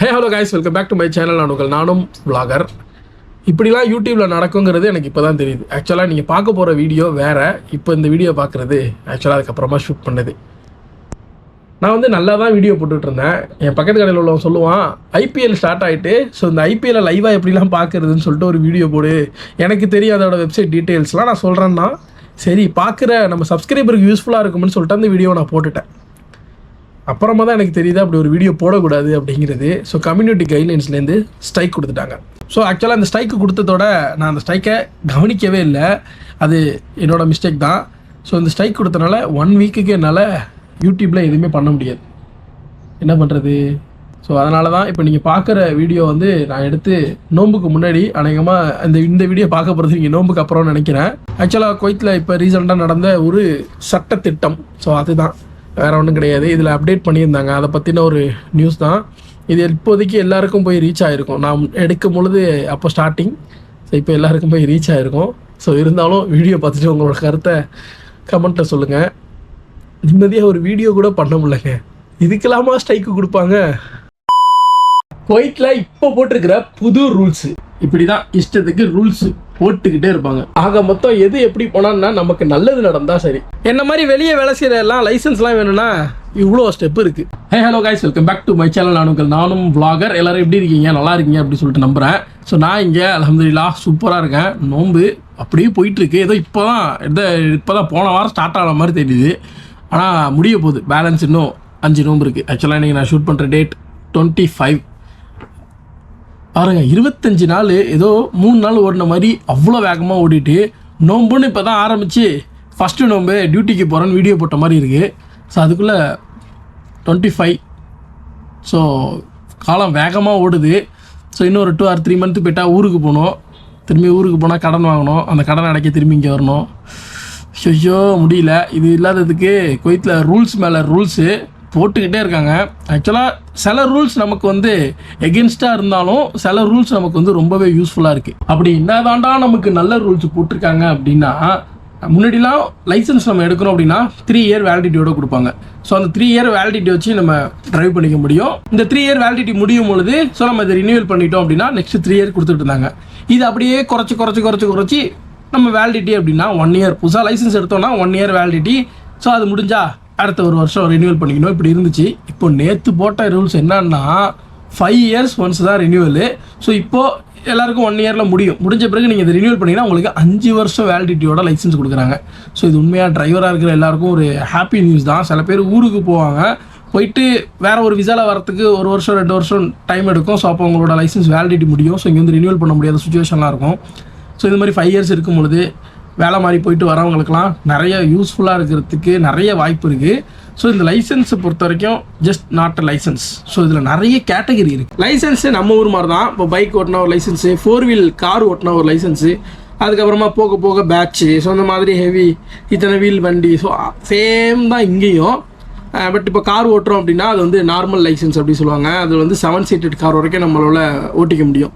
Hey hello guys welcome back to my channel நான் உங்கள் நானும் விளாகர் இப்படிலாம் யூடியூப்பில் நடக்குங்கிறது எனக்கு இப்போ தான் தெரியுது. ஆக்சுவலாக நீங்கள் பார்க்க போகிற வீடியோ வேறு இப்போ இந்த வீடியோ பார்க்குறது ஆக்சுவலாக அதுக்கப்புறமா ஷூட் பண்ணது. நான் வந்து நல்லா தான் வீடியோ போட்டுட்டு இருந்தேன் என் பக்கத்து கடையில் உள்ளவன் சொல்லுவான் ஐபிஎல் ஸ்டார்ட் ஆகிட்டு ஸோ இந்த ஐபிஎல்லை லைவாக எப்படிலாம் பார்க்குறதுன்னு சொல்லிட்டு ஒரு வீடியோ போடு. எனக்கு தெரியும் அதோட வெப்சைட் டீட்டெயில்ஸ்லாம் நான் சொல்கிறேன்னா சரி பார்க்குற நம்ம சப்ஸ்கிரைபருக்கு யூஸ்ஃபுல்லாக இருக்கும்னு சொல்லிட்டு அந்த வீடியோ நான் போட்டுட்டேன். அப்புறமா தான் எனக்கு தெரியுது அப்படி ஒரு வீடியோ போடக்கூடாது அப்படிங்கிறது. ஸோ கம்யூனிட்டி கைட்லைன்ஸ்லேருந்து ஸ்ட்ரைக் கொடுத்துட்டாங்க. ஸோ ஆக்சுவலாக அந்த ஸ்ட்ரைக்கு கொடுத்ததோட நான் அந்த ஸ்ட்ரைக்கை கவனிக்கவே இல்லை. அது என்னோட மிஸ்டேக் தான். ஸோ இந்த ஸ்ட்ரைக் கொடுத்தனால ஒன் வீக்குக்கு என்னால் யூடியூப்பில் எதுவுமே பண்ண முடியாது. என்ன பண்ணுறது ஸோ அதனால தான் இப்போ நீங்கள் பார்க்குற வீடியோ வந்து நான் எடுத்து நோம்புக்கு முன்னாடி அநேகமாக இந்த இந்த வீடியோ பார்க்க போகிறது நீங்கள் நோம்புக்கு அப்புறம்னு நினைக்கிறேன். ஆக்சுவலாக குவைத்தில் இப்போ ரீசெண்டாக நடந்த ஒரு சட்டத்திட்டம். ஸோ அதுதான். வேறு ஒன்றும் கிடையாது. இதில் அப்டேட் பண்ணியிருந்தாங்க. அதை பற்றின ஒரு நியூஸ் தான். இது இப்போதைக்கு எல்லாருக்கும் போய் ரீச் ஆகிருக்கும் நான் எடுக்கும் பொழுது அப்போ ஸ்டார்டிங் ஸோ இப்போ எல்லாருக்கும் போய் ரீச் ஆகிருக்கும் ஸோ இருந்தாலும் வீடியோ பார்த்துட்டு உங்களோட கருத்தை கமெண்ட்டில் சொல்லுங்கள் நிம்மதியாக ஒரு வீடியோ கூட பண்ண முடியலங்க. இதுக்கெல்லாமா ஸ்ட்ரைக்கு கொடுப்பாங்க. குவைட்டில் இப்போ போட்டிருக்கிற புது ரூல்ஸு இப்படி தான் இஷ்டத்துக்கு ரூல்ஸ் போட்டுக்கிட்டே இருப்பாங்க. ஆக மொத்தம் எது எப்படி போனான்னா நமக்கு நல்லது நடந்தா சரி. என்ன மாதிரி வெளியே வேலை செய்கிற எல்லாம் லைசன்ஸ்லாம் வேணும்னா இவ்வளோ ஸ்டெப் இருக்கு. Hey hello guys welcome back to my channel நானுங்கள் நானும் விளாகர் எல்லாரும் எப்படி இருக்கீங்க? நல்லா இருக்கீங்க அப்படின்னு சொல்லிட்டு நம்புறேன். ஸோ நான் இங்கே அலமதுல்லா சூப்பராக இருக்கேன். நோம்பு அப்படியே போயிட்டு இருக்கு ஏதோ இப்போ தான் எதோ இப்போ தான் போன வாரம் ஸ்டார்ட் ஆன மாதிரி தெரியுது. ஆனால் முடிய போகுது. பேலன்ஸ் இன்னும் அஞ்சு நோம்பு இருக்குது ஆக்சுவலாக இன்றைக்கி நான் ஷூட் பண்ணுற டேட் டுவெண்ட்டி ஃபைவ் பாருங்கள் இருபத்தஞ்சி நாள் ஏதோ மூணு நாள் ஓடின மாதிரி அவ்வளோ வேகமாக ஓடிட்டு நோம்புன்னு இப்போ தான் ஆரம்பித்து ஃபஸ்ட்டு நோம்பு டியூட்டிக்கு போகிறேன்னு வீடியோ போட்ட மாதிரி இருக்குது ஸோ அதுக்குள்ளே டுவெண்ட்டி ஃபைவ் ஸோ காலம் வேகமாக ஓடுது. ஸோ இன்னும் ஒரு டூ ஆர் த்ரீ மந்த்து போயிட்டால் ஊருக்கு போகணும். திரும்பி ஊருக்கு போனால் கடன் வாங்கணும். அந்த கடன் அடைக்க திரும்பி இங்கே வரணும். ஐயோ முடியல. இது இல்லாததுக்கு குவைத்தில் ரூல்ஸ் மேலே ரூல்ஸு போட்டுக்கிட்டே இருக்காங்க. ஆக்சுவலாக சில ரூல்ஸ் நமக்கு வந்து எகென்ஸ்டாக இருந்தாலும் சில ரூல்ஸ் நமக்கு வந்து ரொம்பவே யூஸ்ஃபுல்லாக இருக்குது அப்படி என்னதாண்டா நமக்கு நல்ல ரூல்ஸ் போட்டிருக்காங்க அப்படின்னா முன்னாடிலாம் லைசன்ஸ் நம்ம எடுக்கணும் அப்படின்னா த்ரீ இயர் வேலிடிட்டியோட கொடுப்பாங்க. ஸோ அந்த த்ரீ இயர் வேலிடிட்டி வச்சு நம்ம டிரைவ் பண்ணிக்க முடியும். இந்த த்ரீ இயர் வேலிடிட்டி முடியும் பொழுது ஸோ நம்ம இதை ரினியூவல் பண்ணிட்டோம் அப்படின்னா நெக்ஸ்ட் த்ரீ இயர் கொடுத்துட்டு இருந்தாங்க. இது அப்படியே குறைச்சி குறைச்சி குறைச்சி குறைச்சி நம்ம வேலிடிட்டி அப்படின்னா ஒன் இயர் புதுசாக லைசன்ஸ் எடுத்தோம்னா ஒன் இயர் வேலிடிட்டி ஸோ அது முடிஞ்சா அடுத்த ஒரு வருஷம் ரினியூவல் பண்ணிக்கணும். இப்படி இருந்துச்சு. இப்போ நேற்று போட்ட ரூல்ஸ் என்னன்னா ஃபைவ் இயர்ஸ் ஒன்ஸ் தான் ரினியூவலு ஸோ இப்போது எல்லாருக்கும் ஒன் இயரில் முடியும். முடிஞ்ச பிறகு நீங்கள் இதை ரினியூவல் பண்ணிங்கன்னா உங்களுக்கு அஞ்சு வருஷம் வேலிடிட்டியோட லைசன்ஸ் கொடுக்குறாங்க. ஸோ இது உண்மையாக டிரைவராக இருக்கிற எல்லாருக்கும் ஒரு ஹாப்பி நியூஸ் தான். சில பேர் ஊருக்கு போவாங்க. போயிட்டு வேறு ஒரு விசாவில் வரத்துக்கு ஒரு வருஷம் ரெண்டு வருஷம் டைம் எடுக்கும். ஸோ அப்போ உங்களோட லைசன்ஸ் வேலிடிட்டி முடியும். ஸோ இங்கே வந்து ரினியூவல் பண்ண முடியாத சுச்சுவேஷன்லாம் இருக்கும். ஸோ இந்த மாதிரி ஃபைவ் இயர்ஸ் இருக்கும் பொழுது வேலை மாதிரி போயிட்டு வரவங்களுக்குலாம் நிறைய யூஸ்ஃபுல்லாக இருக்கிறதுக்கு நிறைய வாய்ப்பு இருக்குது ஸோ இந்த லைசன்ஸை பொறுத்த வரைக்கும் just not a licence so இதில் நிறைய கேட்டகரி இருக்குது லைசன்ஸு நம்ம ஊர் மாதிரி தான் இப்போ பைக் ஓட்டினா ஒரு லைசன்ஸு ஃபோர் வீல் கார் ஓட்டினா ஒரு லைசன்ஸு அதுக்கப்புறமா போக போக பேட்ச்சு ஸோ அந்த மாதிரி ஹெவி இத்தனை வீல் வண்டி. ஸோ சேம் தான் இங்கேயும். பட் இப்போ கார் ஓட்டுறோம் அப்படின்னா அது வந்து நார்மல் லைசன்ஸ் அப்படி சொல்லுவாங்க. அது வந்து செவன் சீட்டட் கார் வரைக்கும் நம்மளால ஓட்டிக்க முடியும்.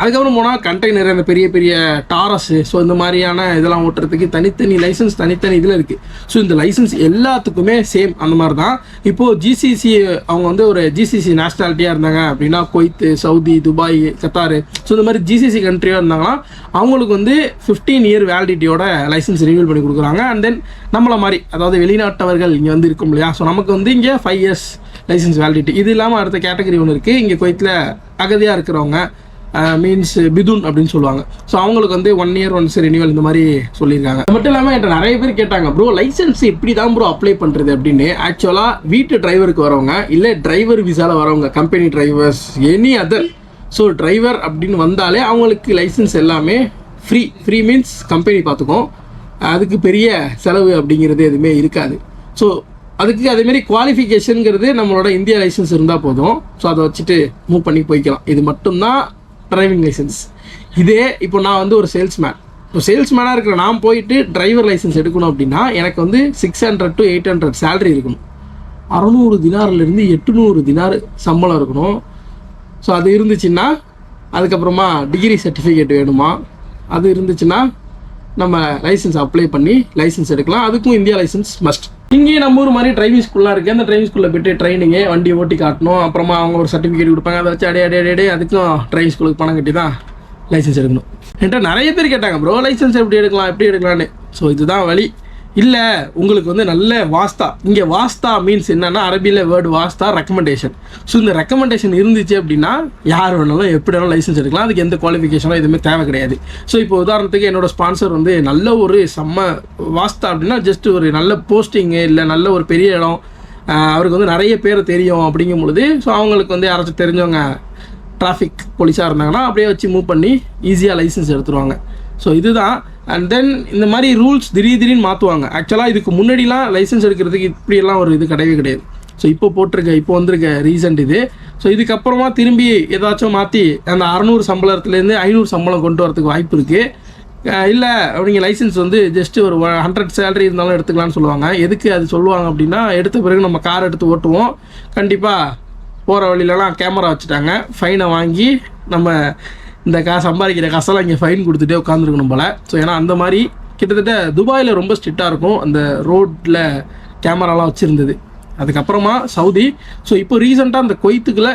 அதுக்கப்புறம் போனால் கண்டெய்னர் அந்த பெரிய பெரிய டாரஸு ஸோ இந்த மாதிரியான இதெல்லாம் ஓட்டுறதுக்கு தனித்தனி லைசன்ஸ் தனித்தனி இதில் இருக்குது ஸோ இந்த லைசன்ஸ் எல்லாத்துக்குமே சேம் அந்த மாதிரி தான் இப்போது ஜிசிசி அவங்க வந்து ஒரு ஜிசிசி நேஷ்னாலிட்டியாக இருந்தாங்க அப்படின்னா Kuwait Saudi Dubai Qatar. So இந்த மாதிரி ஜிசிசி கண்ட்ரியாக இருந்தாங்கன்னா அவங்களுக்கு வந்து ஃபிஃப்டீன் இயர் வேலிடிட்டியோட லைசன்ஸ் ரினியூல் பண்ணி கொடுக்குறாங்க. அண்ட் தென் நம்மளை மாதிரி அதாவது வெளிநாட்டவர்கள் இங்கே வந்து இருக்கும் இல்லையா? ஸோ நமக்கு வந்து இங்கே ஃபைவ் இயர்ஸ் லைசன்ஸ் வேலிடிட்டி இது இல்லாமல் அடுத்த கேட்டகரி ஒன்று இருக்குது இங்கே கொய்த்தில் அகதியாக இருக்கிறவங்க மீன்ஸ் பிதுன் அப்படின்னு சொல்லுவாங்க. ஸோ அவங்களுக்கு வந்து ஒன் இயர் ஒன்ஸ் ரினியூவல் இந்த மாதிரி சொல்லியிருக்காங்க. மட்டும் இல்லாமல் என்கிட்ட நிறைய பேர் கேட்டாங்க ப்ரோ லைசன்ஸ் இப்படி தான் ப்ரோ அப்ளை பண்ணுறது அப்படின்னு ஆக்சுவலாக வீட்டு டிரைவருக்கு வரவங்க இல்லை டிரைவர் விசாவில் வரவங்க company drivers any other so driver அப்படின்னு வந்தாலே அவங்களுக்கு லைசன்ஸ் எல்லாமே ஃப்ரீ ஃப்ரீ மீன்ஸ் கம்பெனி பார்த்துக்கும். அதுக்கு பெரிய செலவு அப்படிங்கிறது எதுவுமே இருக்காது. ஸோ அதுக்கு அதேமாரி குவாலிஃபிகேஷனுங்கிறது நம்மளோட இந்தியா லைசன்ஸ் இருந்தால் போதும். ஸோ அதை வச்சுட்டு மூவ் பண்ணி போய்க்கலாம். இது மட்டும்தான் டிரைவிங் லைசன்ஸ் இதே இப்போ நான் வந்து ஒரு சேல்ஸ்மேன் இப்போ சேல்ஸ்மேனாக இருக்கிற நான் போயிட்டு டிரைவர் லைசன்ஸ் எடுக்கணும் அப்படின்னா எனக்கு வந்து six hundred to eight hundred salary இருக்கணும். அறநூறு தினார்லேருந்து எட்டுநூறு தினார் சம்பளம் இருக்கணும். ஸோ அது இருந்துச்சுன்னா அதுக்கப்புறமா டிகிரி சர்டிஃபிகேட் வேணுமா? அது இருந்துச்சுன்னா நம்ம லைசன்ஸ் அப்ளை பண்ணி லைசன்ஸ் எடுக்கலாம். அதுக்கும் இந்தியா லைசன்ஸ் மஸ்ட் இங்கேயும் நம்ம ஊர் மாதிரி டிரைவிங் ஸ்கூல்லாம் இருக்குது அந்த டிரைவிங் ஸ்கூலில் போயிட்டு ட்ரைனிங்கு வண்டி ஓட்டி காட்டணும். அப்புறமா அவங்க ஒரு சர்டிஃபிகேட் கொடுப்பாங்க. அதை வச்சு அடே அடே அடே, அதுக்கும் டிரைவிங் ஸ்கூலுக்கு பணம் கட்டி தான் லைசன்ஸ் எடுக்கணும். என்கிட்ட நிறைய பேர் கேட்டாங்க ப்ரோ லைசன்ஸ் எப்படி எடுக்கலாம்? எப்படி எடுக்கலான்னு ஸோ இதுதான் வழி. இல்லை உங்களுக்கு வந்து நல்ல வாஸ்தா. இங்கே வாஸ்தா மீன்ஸ் என்னன்னா அரபியில் வேர்டு வாஸ்தா ரெக்கமெண்டேஷன் ஸோ இந்த ரெக்கமெண்டேஷன் இருந்துச்சு அப்படின்னா யார் வேணாலும் எப்படி வேணாலும் லைசன்ஸ் எடுக்கலாம். அதுக்கு எந்த குவாலிஃபிகேஷனும் எதுவுமே தேவை கிடையாது. ஸோ இப்போ உதாரணத்துக்கு என்னோட ஸ்பான்சர் வந்து நல்ல ஒரு செம்ம வாஸ்தா அப்படின்னா ஜஸ்ட் ஒரு நல்ல போஸ்டிங்கு இல்லை நல்ல ஒரு பெரிய இடம் அவருக்கு வந்து நிறைய பேர் தெரியும் அப்படிங்கும் பொழுது ஸோ அவங்களுக்கு வந்து யாராச்சும் தெரிஞ்சவங்க டிராஃபிக் போலீஸாக இருந்தாங்கன்னா அப்படியே வச்சு மூவ் பண்ணி ஈஸியாக லைசன்ஸ் எடுத்துருவாங்க. ஸோ இதுதான். அண்ட் தென் இந்த மாதிரி ரூல்ஸ் திடீர் திடீர்னு மாற்றுவாங்க ஆக்சுவலாக இதுக்கு முன்னாடிலாம் லைசன்ஸ் எடுக்கிறதுக்கு இப்படியெல்லாம் ஒரு இது கிடையவே கிடையாது. ஸோ இப்போ போட்டிருக்க இப்போ வந்திருக்க ரீசன்ட் இது. ஸோ இதுக்கப்புறமா திரும்பி ஏதாச்சும் மாற்றி அந்த அறநூறு சம்பளத்துலேருந்து ஐநூறு சம்பளம் கொண்டு வரதுக்கு வாய்ப்பு இருக்குது இல்லை நீங்கள் லைசன்ஸ் வந்து ஜஸ்ட் ஒரு ஹண்ட்ரட் சேலரி இருந்தாலும் எடுத்துக்கலாம்னு சொல்லுவாங்க. எதுக்கு அது சொல்லுவாங்க அப்படின்னா எடுத்த பிறகு நம்ம கார் எடுத்து ஓட்டுவோம். கண்டிப்பாக போகிற வழியிலலாம் கேமரா வச்சுட்டாங்க. ஃபைனை வாங்கி நம்ம இந்த கா சம்பாதிக்கிற காசெல்லாம் இங்கே ஃபைன் கொடுத்துட்டே உட்காந்துருக்கணும் போல். ஸோ ஏன்னா அந்த மாதிரி கிட்டத்தட்ட துபாயில் ரொம்ப ஸ்ட்ரிக்டாக இருக்கும். அந்த ரோட்டில் கேமராலாம் வச்சுருந்தது. அதுக்கப்புறமா சவுதி. ஸோ இப்போ ரீசெண்டாக அந்த கொய்த்துக்குள்ள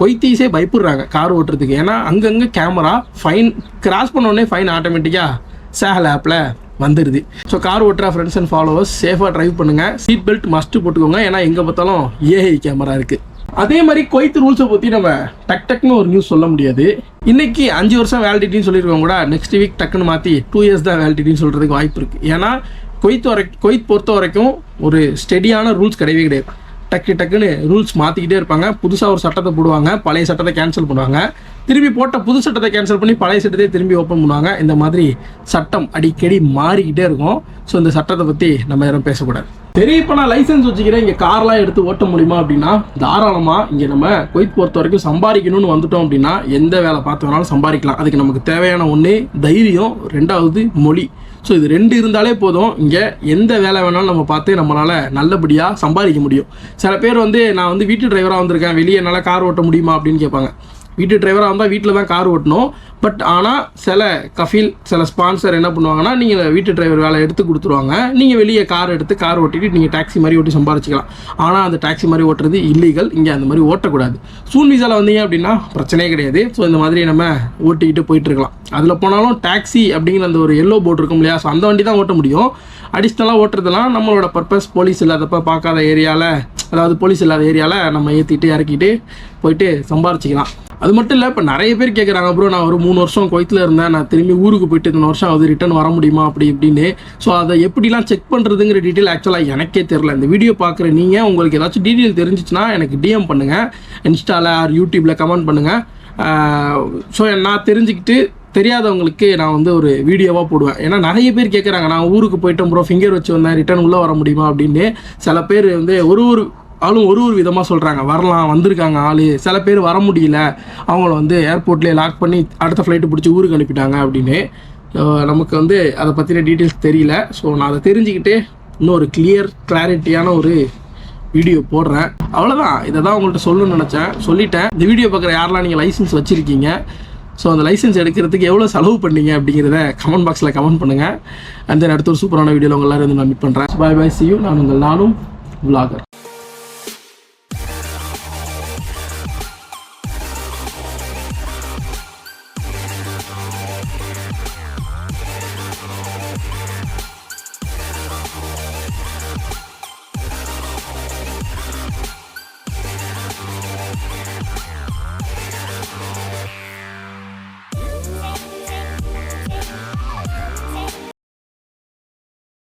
கொய்த்தீஸே பயப்படுறாங்க கார் ஓட்டுறதுக்கு. ஏன்னா அங்கங்கே கேமரா ஃபைன் கிராஸ் பண்ண உடனே ஃபைன் ஆட்டோமேட்டிக்காக சேஹல் ஆப்பில் வந்துடுது ஸோ கார் ஓட்டுற ஃப்ரெண்ட்ஸ் அண்ட் ஃபாலோவர்ஸ் சேஃபாக ட்ரைவ் பண்ணுங்கள் சீட் பெல்ட் மஸ்ட்டு போட்டுக்கோங்க. ஏன்னா எங்கே பார்த்தாலும் ஏஐ கேமரா இருக்குது அதே மாதிரி கொய்த்து ரூல்ஸை பற்றி நம்ம டக் டக்குன்னு ஒரு நியூஸ் சொல்ல முடியாது. இன்னைக்கு அஞ்சு வருஷம் வேலிடிட்டின்னு சொல்லியிருக்கோம் கூட நெக்ஸ்ட் வீக் டக்குன்னு மாற்றி டூ இயர்ஸ் தான் வேலிடிட்டின்னு சொல்கிறதுக்கு வாய்ப்பு இருக்குது ஏன்னா கொய்த் வரை கொய்த் பொறுத்த வரைக்கும் ஒரு ஸ்டெடியான ரூல்ஸ் கிடையவே கிடையாது. டக்கு டக்குன்னு ரூல்ஸ் மாற்றிக்கிட்டே இருப்பாங்க. புதுசாக ஒரு சட்டத்தை போடுவாங்க. பழைய சட்டத்தை கேன்சல் பண்ணுவாங்க. திரும்பி போட்ட புது சட்டத்தை கேன்சல் பண்ணி பழைய சட்டத்தை திரும்பி ஓப்பன் பண்ணுவாங்க. இந்த மாதிரி சட்டம் அடிக்கடி மாறிக்கிட்டே இருக்கும். ஸோ இந்த சட்டத்தை பற்றி நம்ம யாரும் பேசக்கூடாது. சரி இப்போ நான் லைசன்ஸ் வச்சுக்கிறேன். இங்கே கார்லாம் எடுத்து ஓட்ட முடியுமா அப்படின்னா தாராளமாக இங்கே நம்ம கொய்த் பொறுத்த வரைக்கும் சம்பாதிக்கணும்னு வந்துட்டோம் அப்படின்னா எந்த வேலை பார்த்து வேணாலும் சம்பாதிக்கலாம். அதுக்கு நமக்கு தேவையான ஒன்று தைரியம் ரெண்டாவது மொழி. ஸோ இது ரெண்டு இருந்தாலே போதும். இங்கே எந்த வேலை வேணாலும் நம்ம பார்த்து நம்மளால் நல்லபடியாக சம்பாதிக்க முடியும். சில பேர் வந்து நான் வந்து வீட்டு டிரைவராக வந்திருக்கேன். வெளியே என்னால் கார் ஓட்ட முடியுமா அப்படின்னு கேட்பாங்க. வீட்டு டிரைவராக இருந்தால் வீட்டில் தான் கார் ஓட்டணும். பட் ஆனால் சில கஃபீல் சில ஸ்பான்சர் என்ன பண்ணுவாங்கன்னா நீங்கள் வீட்டு டிரைவர் வேலை எடுத்து கொடுத்துருவாங்க. நீங்கள் வெளியே கார் எடுத்து கார் ஓட்டிட்டு நீங்கள் டாக்ஸி மாதிரி ஓட்டி சம்பாரிச்சிக்கலாம். ஆனால் அந்த டாக்ஸி மாதிரி ஓட்டுறது இல்லீகல் இங்கே அந்த மாதிரி ஓட்டக்கூடாது. சூன் விசாவில் வந்தீங்க அப்படின்னா பிரச்சனையே கிடையாது. ஸோ இந்த மாதிரி நம்ம ஓட்டிக்கிட்டு போயிட்டு இருக்கலாம். அதில் போனாலும் டாக்ஸி அப்படிங்கிற அந்த ஒரு எல்லோ போர்டு இருக்கும் இல்லையா? ஸோ அந்த வண்டி தான் ஓட்ட முடியும். அடிஷ்னலாக ஓட்டுறதுலாம் நம்மளோட பர்பஸ் போலீஸ் இல்லாதப்ப பார்க்காத ஏரியாவில் அதாவது போலீஸ் இல்லாத ஏரியாவில் நம்ம ஏற்றிட்டு இறக்கிட்டு போயிட்டு சம்பாரிச்சிக்கலாம். அது மட்டும் இல்லை இப்போ நிறைய பேர் கேட்குறாங்க ப்ரோ நான் ஒரு மூணு வருஷம் குவைத்தில் இருந்தேன். நான் திரும்பி ஊருக்கு போயிட்டு இத்தனை வருஷம் அது ரிட்டர்ன் வர முடியுமா? அப்படி இப்படின்னு. ஸோ அதை எப்படிலாம் செக் பண்ணுறதுங்கிற டீட்டெயில் ஆக்சுவலாக எனக்கே தெரில இந்த வீடியோ பார்க்குற நீங்கள் உங்களுக்கு ஏதாச்சும் டீட்டெயில் தெரிஞ்சிச்சுன்னா எனக்கு டிஎம் பண்ணுங்கள் இன்ஸ்டாவில் ஆர் யூடியூப்பில் கமெண்ட் பண்ணுங்கள் ஸோ நான் தெரிஞ்சுக்கிட்டு தெரியாதவங்களுக்கு நான் வந்து ஒரு வீடியோவாக போடுவேன். ஏன்னா நிறைய பேர் கேட்குறாங்க நான் ஊருக்கு போயிட்டேன் ப்ரோ. ஃபிங்கர் வச்சு வந்தேன். ரிட்டர்ன் உள்ளே வர முடியுமா? அப்படின்னு. சில பேர் வந்து ஒரு ஒரு ஆளும் ஒரு ஒரு விதமாக சொல்கிறாங்க வரலாம் வந்திருக்காங்க ஆள். சில பேர் வர முடியல. அவங்கள வந்து ஏர்போர்ட்லேயே லாக் பண்ணி அடுத்த ஃப்ளைட்டு பிடிச்சி ஊருக்கு அனுப்பிட்டாங்க அப்படின்னு. நமக்கு வந்து அதை பற்றின டீட்டெயில்ஸ் தெரியல. ஸோ நான் அதை தெரிஞ்சுக்கிட்டு இன்னும் ஒரு கிளியர் கிளாரிட்டியான ஒரு வீடியோ போடுறேன். அவ்வளோதான் இதை தான் உங்கள்கிட்ட சொல்லணும்னு நினச்சேன். சொல்லிட்டேன். இந்த வீடியோ பார்க்குற யாரெல்லாம் நீங்கள் லைசன்ஸ் வச்சுருக்கீங்க? ஸோ அந்த லைசன்ஸ் எடுக்கிறதுக்கு எவ்வளோ செலவு பண்ணீங்க அப்படிங்கிறத கமெண்ட் பாக்ஸில் கமெண்ட் பண்ணுங்கள் அந்த அடுத்த ஒரு சூப்பரான வீடியோவில் உங்கள் எல்லோரும் வந்து நான் மீட் பண்ணுறேன் பாய் பாய் சியூ நான் உங்கள் நானும் vlogger.